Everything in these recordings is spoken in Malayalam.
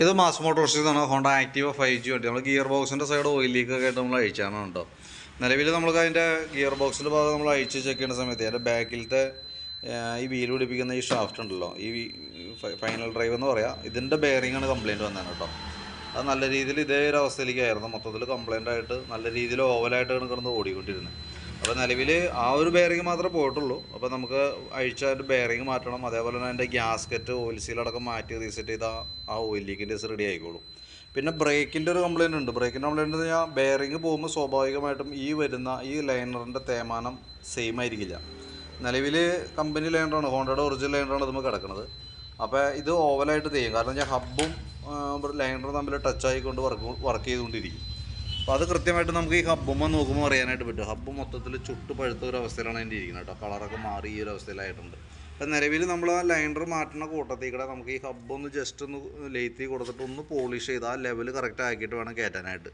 ഇത് മാസ് മോട്ടോർസിൽ നിന്നാണ് ഹോണ്ട ആക്റ്റീവ് ഫൈവ് ജി വണ്ടി നമ്മൾ ഗിയർ ബോക്സിന്റെ സൈഡ് ഓയിൽ ലീക്കൊക്കെ ആയിട്ട് നമ്മൾ അഴിച്ചാണ് കേട്ടോ. നിലവിൽ നമുക്ക് അതിന്റെ ഗിയർ ബോക്സിന്റെ ഭാഗം നമ്മൾ അഴിച്ച് ചെക്ക് ചെയ്യുന്ന സമയത്ത് അതിന്റെ ബാക്കിലത്തെ ഈ വീൽ പിടിപ്പിക്കുന്ന ഈ ഷാഫ്റ്റ് ഉണ്ടല്ലോ. ഈ ഫൈനൽ ഡ്രൈവ് എന്ന് പറയാം. ഇതിന്റെ ബെയറിങ്ങാണ് കംപ്ലയിന്റ് വന്നത് കേട്ടോ. അത് നല്ല രീതിയിൽ ഇതേ ഒരു അവസ്ഥയിലേക്കായിരുന്നു. മൊത്തത്തിൽ കംപ്ലയിന്റ് ആയിട്ട് നല്ല രീതിയിൽ ഓവലായിട്ടാണ് കിടന്ന് ഓടിക്കൊണ്ടിരുന്നത്. അപ്പോൾ നിലവിൽ ആ ഒരു ബെയറിങ് മാത്രമേ പോയിട്ടുള്ളൂ. അപ്പോൾ നമുക്ക് അഴിച്ച ഒരു ബെയറിംഗ് മാറ്റണം. അതേപോലെ തന്നെ അതിന്റെ ഗ്യാസ്കറ്റ് ഓയിൽ സീലടക്കം മാറ്റി റീസെറ്റ് ചെയ്താൽ ആ ഓയിൽ ലീക്കിന്റെ റെഡി ആയിക്കോളും. പിന്നെ ബ്രേക്കിന്റെ ഒരു കംപ്ലയിന്റ് ഉണ്ട്. ബ്രേക്കിന്റെ കംപ്ലയിന്റ് എന്ന് പറഞ്ഞാൽ ബെയറിങ് പോകുമ്പോൾ സ്വാഭാവികമായിട്ടും ഈ വരുന്ന ഈ ലൈനറിന്റെ തേമാനം സെയിം ആയിരിക്കില്ല. നിലവിൽ കമ്പനി ലൈനറാണ് ഹോണ്ടയുടെ ഒറിജിനൽ ലൈനറാണ് ഇതുമ്പോൾ കിടക്കുന്നത് അപ്പോൾ ഇത് ഓവലായിട്ട് ചെയ്യും കാരണം ഞാൻ ഹബ്ബും ലൈനറും തമ്മിൽ ടച്ചായിക്കൊണ്ട് വർക്ക് വർക്ക് ചെയ്തുകൊണ്ടിരിക്കും. അപ്പോൾ അത് കൃത്യമായിട്ട് നമുക്ക് ഈ ഹബ്ബുമ്മ നോക്കുമ്പോൾ അറിയാനായിട്ട് പറ്റും. ഹബ്ബ് മൊത്തത്തിൽ ചുട്ട് പഴുത്ത ഒരു അവസ്ഥയിലാണ് അതിന്റെ ഇരിക്കുന്നത് കേട്ടോ. കളറൊക്കെ മാറി ഈ ഒരു അവസ്ഥയിലായിട്ടുണ്ട്. അപ്പം നിലവിൽ നമ്മൾ ആ ലൈനർ മാറ്റുന്ന കൂട്ടത്തിൽ കൂടെ നമുക്ക് ഈ ഹബ്ബ് ഒന്ന് ജസ്റ്റ് ഒന്ന് ലേത്തി കൊടുത്തിട്ട് ഒന്ന് പോളിഷ് ചെയ്ത് ആ ലെവൽ കറക്റ്റ് ആക്കിയിട്ട് വേണം കയറ്റാനായിട്ട്.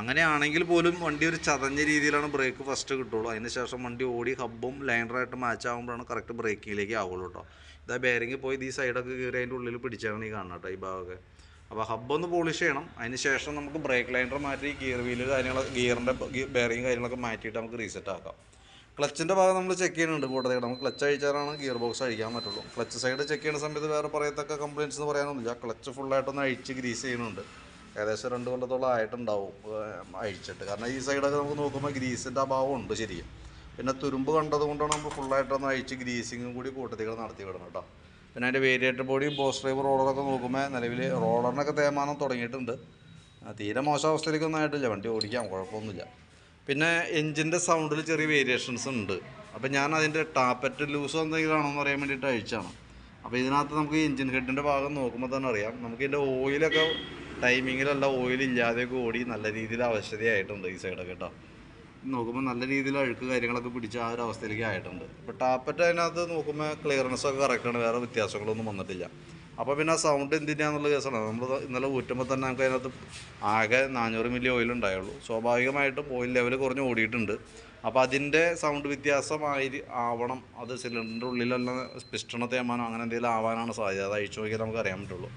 അങ്ങനെയാണെങ്കിൽ പോലും വണ്ടി ഒരു ചതഞ്ഞ രീതിയിലാണ് ബ്രേക്ക് ഫസ്റ്റ് കിട്ടുള്ളൂ. അതിന് ശേഷം വണ്ടി ഓടി ഹബ്ബും ലൈനറായിട്ട് മാച്ച് ആകുമ്പോഴാണ് കറക്റ്റ് ബ്രേക്കിങ്ങിലേക്ക് ആവുള്ളൂ കേട്ടോ. ഇതാ ബെയറിങ് പോയി ഈ സൈഡൊക്കെ കയറി അതിന്റെ ഉള്ളിൽ പിടിച്ചാണ് ഈ കാണുന്നത് കേട്ടോ ഈ ഭാഗമൊക്കെ. അപ്പോൾ ഹബ്ബ് ഒന്ന് പോളിഷ് ചെയ്യണം. അതിന് ശേഷം നമുക്ക് ബ്രേക്ക് ലൈനർ മാറ്റി ഗിയർ വീൽ കാര്യങ്ങൾ ഗിയറിന്റെ ബെയറിങ് കാര്യങ്ങളൊക്കെ മാറ്റിയിട്ട് നമുക്ക് റീസെറ്റ് ആക്കാം. ക്ലച്ചിന്റെ ഭാഗം നമ്മൾ ചെക്ക് ചെയ്യുന്നുണ്ട് കൂട്ടത്തിൽ നമുക്ക് ക്ലച്ച് അഴിച്ചാലാണ് ഗിയർ ബോക്സ് അഴിക്കാൻ പറ്റുള്ളൂ. ക്ലച്ച് സൈഡ് ചെക്ക് ചെയ്യുന്ന സമയത്ത് വേറെ പറയത്തക്ക കംപ്ലയിൻസ് എന്ന് പറയാനൊന്നുമില്ല. ക്ലച്ച് ഫുള്ളായിട്ടൊന്ന് അഴിച്ച് ഗ്രീസ് ചെയ്യുന്നുണ്ട്. ഏകദേശം രണ്ട് കൊല്ലത്തോളം ആയിട്ടുണ്ടാവും അഴിച്ചിട്ട്. കാരണം ഈ സൈഡൊക്കെ നമുക്ക് നോക്കുമ്പോൾ ഗ്രീസിന്റെ അഭാവം ഉണ്ട് ശരിക്കും. പിന്നെ തുരുമ്പ് കണ്ടതുകൊണ്ടാണ് നമ്മൾ ഫുള്ളായിട്ടൊന്ന് അഴിച്ച് ഗ്രീസിങ്ങും കൂടി കൂട്ടത്തിൽ നടത്തി വിടണം കേട്ടോ. പിന്നെ അതിന്റെ വേരിയേറ്റർ ബോഡിയും ബോസ് ഡ്രൈവർ റോളറൊക്കെ നോക്കുമ്പോൾ നിലവിൽ റോളറിനൊക്കെ തേമാനം തുടങ്ങിയിട്ടുണ്ട്. തീരെ മോശം അവസ്ഥയിലേക്കൊന്നും ആയിട്ടില്ല. വണ്ടി ഓടിക്കാം കുഴപ്പമൊന്നുമില്ല. പിന്നെ എഞ്ചിന്റെ സൗണ്ടിൽ ചെറിയ വേരിയേഷൻസ് ഉണ്ട്. അപ്പോൾ ഞാൻ അതിന്റെ ടാപ്പറ്റ് ലൂസ് എന്തെങ്കിലും ആണോ എന്ന് അറിയാൻ വേണ്ടിയിട്ട് അഴിച്ചാണ് അപ്പോൾ ഇതിനകത്ത് നമുക്ക് എഞ്ചിൻ ഹെഡിന്റെ ഭാഗം നോക്കുമ്പോൾ തന്നെ അറിയാം. നമുക്ക് ഇതിന്റെ ഓയിലൊക്കെ ടൈമിങ്ങിലല്ല ഓയിൽ ഇല്ലാതെയൊക്കെ ഓടി നല്ല രീതിയിൽ ആവശ്യതയായിട്ടുണ്ട് ഈ സൈഡൊക്കെ കേട്ടോ. നോക്കുമ്പോൾ നല്ല രീതിയിൽ അഴുക്ക് കാര്യങ്ങളൊക്കെ പിടിച്ച് ആ ഒരു അവസ്ഥയിലേക്ക് ആയിട്ടുണ്ട്. ഇപ്പോൾ ടാപ്പറ്റ് അതിനകത്ത് നോക്കുമ്പോൾ ക്ലിയറൻസ് ഒക്കെ കറക്റ്റാണ് വേറെ വ്യത്യാസങ്ങളൊന്നും വന്നിട്ടില്ല. അപ്പോൾ പിന്നെ ആ സൗണ്ട് എന്തിനാന്നുള്ള കേസാണ്. നമ്മൾ ഇന്നലെ ഊറ്റുമ്പോൾ തന്നെ നമുക്ക് അതിനകത്ത് ആകെ നാനൂറ് മില്ലി ഓയിൽ ഉണ്ടായുള്ളൂ. സ്വാഭാവികമായിട്ടും ഓയിൽ ലെവൽ കുറഞ്ഞ് ഓടിയിട്ടുണ്ട്. അപ്പോൾ അതിന്റെ സൗണ്ട് വ്യത്യാസമായി ആവണം. അത് സിലിണ്ടറിന്റെ ഉള്ളിലല്ല പിസ്റ്റണ തേമാനോ അങ്ങനെ എന്തെങ്കിലും ആവാനാണ് സാധ്യത. അത് അഴിച്ചു നോക്കിയാൽ നമുക്ക് അറിയാൻ പറ്റുള്ളൂ.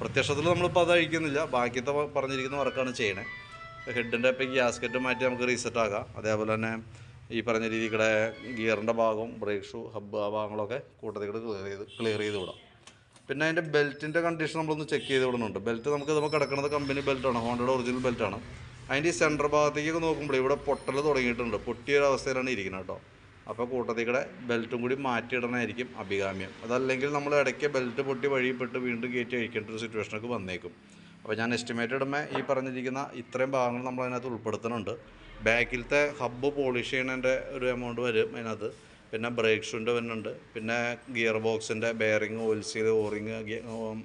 പ്രത്യക്ഷത്തിൽ നമ്മളിപ്പോൾ അത് അഴിക്കുന്നില്ല. ബാക്കിയത്തെ പറഞ്ഞിരിക്കുന്ന വർക്കാണ് ചെയ്യണേ. ഹെഡിന്റെ ഇപ്പോൾ ഗ്യാസ്കറ്റ് മാറ്റി നമുക്ക് റീസെറ്റ് ആക്കാം. അതേപോലെ തന്നെ ഈ പറഞ്ഞ രീതിയുടെ ഗിയറിന്റെ ഭാഗവും ബ്രേക്ക് ഷൂ ഹബ്ബ് ആ ഭാഗങ്ങളൊക്കെ കൂട്ടത്തിൽ ക്ലിയർ ചെയ്ത് ക്ലിയർ ചെയ്ത് വിടാം. പിന്നെ അതിന്റെ ബെൽറ്റിന്റെ കണ്ടീഷൻ നമ്മളൊന്ന് ചെക്ക് ചെയ്ത് വിടുന്നുണ്ട് ബെൽറ്റ് നമുക്ക് നമുക്ക് കിടക്കുന്നത് കമ്പനി ബെൽറ്റാണ് ഹോണ്ടയുടെ ഒറിജിനൽ ബെൽറ്റാണ് അതിന്റെ ഈ സെന്റർ ഭാഗത്തേക്കൊക്കെ നോക്കുമ്പോൾ ഇവിടെ പൊട്ടൽ തുടങ്ങിയിട്ടുണ്ട്. പൊട്ടിയ ഒരു അവസ്ഥയിലാണ് ഇരിക്കുന്നത് കേട്ടോ. അപ്പോൾ കൂട്ടത്തിൽ കൂടെ ബെൽറ്റും കൂടി മാറ്റിയിടണമായിരിക്കും അഭികാമ്യം. അതല്ലെങ്കിൽ നമ്മൾ ഇടയ്ക്ക് ബെൽറ്റ് പൊട്ടി വഴിപ്പെട്ട് വീണ്ടും കയറ്റി അഴിക്കേണ്ട ഒരു സിറ്റുവേഷനൊക്കെ വന്നേക്കും. അപ്പോൾ ഞാൻ എസ്റ്റിമേറ്റഡ് മേ ഈ പറഞ്ഞിരിക്കുന്ന ഇത്രയും ഭാഗങ്ങൾ നമ്മൾ അതിനകത്ത് ഉൾപ്പെടുത്തുന്നുണ്ട്. ബാക്കിലത്തെ ഹബ്ബ് പോളിഷ് ചെയ്യണതിന്റെ ഒരു എമൗണ്ട് വരും അതിനകത്ത്. പിന്നെ ബ്രേക്ക് ഷൂന്റെ വരുന്നുണ്ട്. പിന്നെ ഗിയർ ബോക്സിന്റെ ബെയറിങ് ഓയിൽ സീൽ ഓറിങ്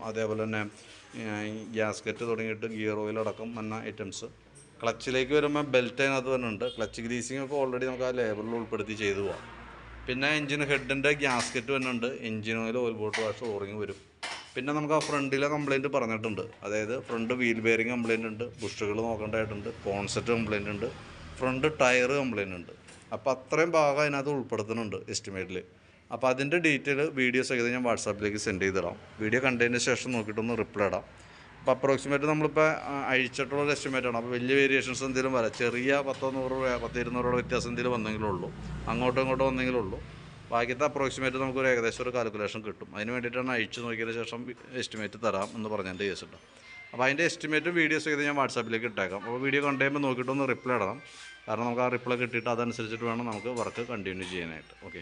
അതേപോലെ തന്നെ ഗ്യാസ്കറ്റ് തുടങ്ങിയിട്ട് ഗിയർ ഓയിൽ അടക്കം എന്ന ഐറ്റംസ് ക്ലച്ചിലേക്ക് വരുമ്പോൾ ബെൽറ്റ് അതിനകത്ത് വരുന്നുണ്ട്. ക്ലച്ച് ഗ്രീസിംഗ് ഒക്കെ ഓൾറെഡി നമുക്ക് ആ ലേബറിൽ ഉൾപ്പെടുത്തി ചെയ്തു പോവാം. പിന്നെ എഞ്ചിൻ ഹെഡിന്റെ ഗ്യാസ്കറ്റ് വരുന്നുണ്ട്. Engine oil oil bolt wash O ring വരും. പിന്നെ നമുക്ക് ആ ഫ്രണ്ടിലെ കംപ്ലയിന്റ് പറഞ്ഞിട്ടുണ്ട്. അതായത് ഫ്രണ്ട് വീൽ ബെയറിങ് കംപ്ലയിന്റ് ഉണ്ട് ബുഷുകൾ നോക്കേണ്ടതായിട്ടുണ്ട് കോൺസെറ്റ് കംപ്ലയിന്റ് ഉണ്ട് ഫ്രണ്ട് ടയർ കംപ്ലയിന്റ് ഉണ്ട്. അപ്പോൾ അത്രയും ഭാഗം അതിനകത്ത് ഉൾപ്പെടുത്തുന്നുണ്ട് എസ്റ്റിമേറ്റിൽ അപ്പോൾ അതിന്റെ ഡീറ്റെയിൽ വീഡിയോ സഹിതം ഞാൻ വാട്സാപ്പിലേക്ക് സെൻഡ് ചെയ്തിടാം. വീഡിയോ കണ്ടതിന് ശേഷം നോക്കിയിട്ടൊന്ന് റിപ്ലൈ ഇടാം. അപ്പോൾ അപ്രോക്സിമേറ്റ് നമ്മളിപ്പോൾ അഴിച്ചിട്ടുള്ള എസ്റ്റിമേറ്റ് ആണ്. അപ്പോൾ വലിയ വേരിയേഷൻസ് എന്തെങ്കിലും വരാം. ചെറിയ പത്തോ നൂറ് രൂപ പത്ത് ഇരുന്നൂറ് രൂപ വ്യത്യാസം എന്തെങ്കിലും വന്നെങ്കിലുള്ളൂ അങ്ങോട്ടും ഇങ്ങോട്ടും വന്നെങ്കിലേ ഉള്ളൂ. ബാക്കിയത്തെ അപ്രോക്സിമേറ്റ് നമുക്ക് ഒരു ഏകദേശം ഒരു കാൽക്കുലേഷൻ കിട്ടും. അതിന് വേണ്ടിയിട്ടാണ് അയച്ചു നോക്കിയതിന് ശേഷം എസ്റ്റിമേറ്റ് തരാം എന്ന് പറഞ്ഞതിന്റെ കേസ് കേട്ടോ അപ്പോൾ അതിന്റെ എസ്റ്റിമേറ്റും വീഡിയോസ് ചെയ്ത് ഞാൻ വാട്സാപ്പിലേക്ക് ഇട്ടേക്കാം. അപ്പോൾ വീഡിയോ കണ്ടു കഴിയുമ്പോൾ നോക്കിയിട്ടൊന്ന് റിപ്ലൈ ഇടണം. കാരണം നമുക്ക് ആ റിപ്ലൈ കിട്ടിയിട്ട് അതനുസരിച്ചിട്ട് വേണം നമുക്ക് വർക്ക് കണ്ടിന്യൂ ചെയ്യാനായിട്ട്. ഓക്കെ